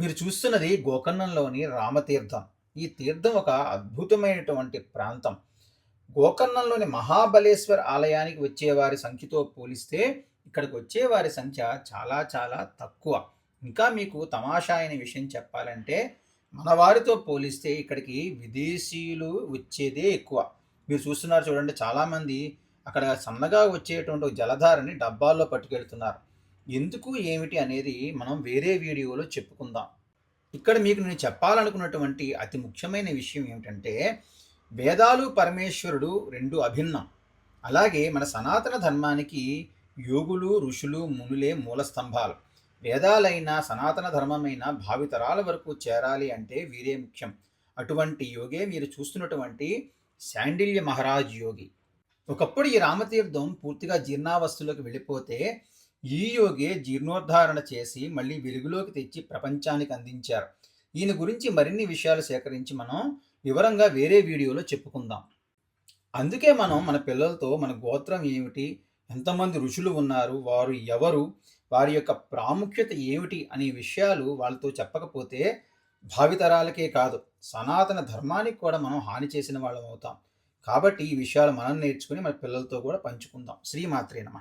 మీరు చూస్తున్నది గోకర్ణంలోని రామతీర్థం. ఈ తీర్థం ఒక అద్భుతమైనటువంటి ప్రాంతం. గోకర్ణంలోని మహాబలేశ్వర్ ఆలయానికి వచ్చేవారి సంఖ్యతో పోలిస్తే ఇక్కడికి వచ్చేవారి సంఖ్య చాలా చాలా తక్కువ. ఇంకా మీకు తమాషా అయిన విషయం చెప్పాలంటే మన వారితో పోలిస్తే ఇక్కడికి విదేశీయులు వచ్చేదే ఎక్కువ. మీరు చూస్తున్నారు చూడండి చాలామంది అక్కడ సన్నగా వచ్చేటువంటి జలధారని డబ్బాల్లో పట్టుకెళ్తున్నారు. ఎందుకు ఏమిటి అనేది మనం వేరే వీడియోలో చెప్పుకుందాం. ఇక్కడ మీకు నేను చెప్పాలనుకున్నటువంటి అతి ముఖ్యమైన విషయం ఏమిటంటే వేదాలు పరమేశ్వరుడు రెండు అభిన్నం. అలాగే మన సనాతన ధర్మానికి యోగులు ఋషులు మునులే మూల స్తంభాలు. వేదాలైన సనాతన ధర్మమైన భావితరాల వరకు చేరాలి అంటే వీరే ముఖ్యం. అటువంటి యోగే మీరు చూస్తున్నటువంటి శాండిల్య మహారాజ్ యోగి. ఒకప్పుడు ఈ రామతీర్థం పూర్తిగా జీర్ణావస్థలోకి వెళ్ళిపోతే ఈ యోగే జీర్ణోద్ధారణ చేసి మళ్ళీ వెలుగులోకి తెచ్చి ప్రపంచానికి అందించారు. ఈయన గురించి మరిన్ని విషయాలు సేకరించి మనం వివరంగా వేరే వీడియోలో చెప్పుకుందాం. అందుకే మనం మన పిల్లలతో మన గోత్రం ఏమిటి ఎంతమంది ఋషులు ఉన్నారు వారు ఎవరు వారి యొక్క ప్రాముఖ్యత ఏమిటి అనే విషయాలు వాళ్ళతో చెప్పకపోతే భావితరాలకే కాదు సనాతన ధర్మానికి కూడా మనం హాని చేసిన వాళ్ళం అవుతాం. కాబట్టి ఈ విషయాలు మనం నేర్చుకుని మన పిల్లలతో కూడా పంచుకుందాం. శ్రీమాత్రే నమ.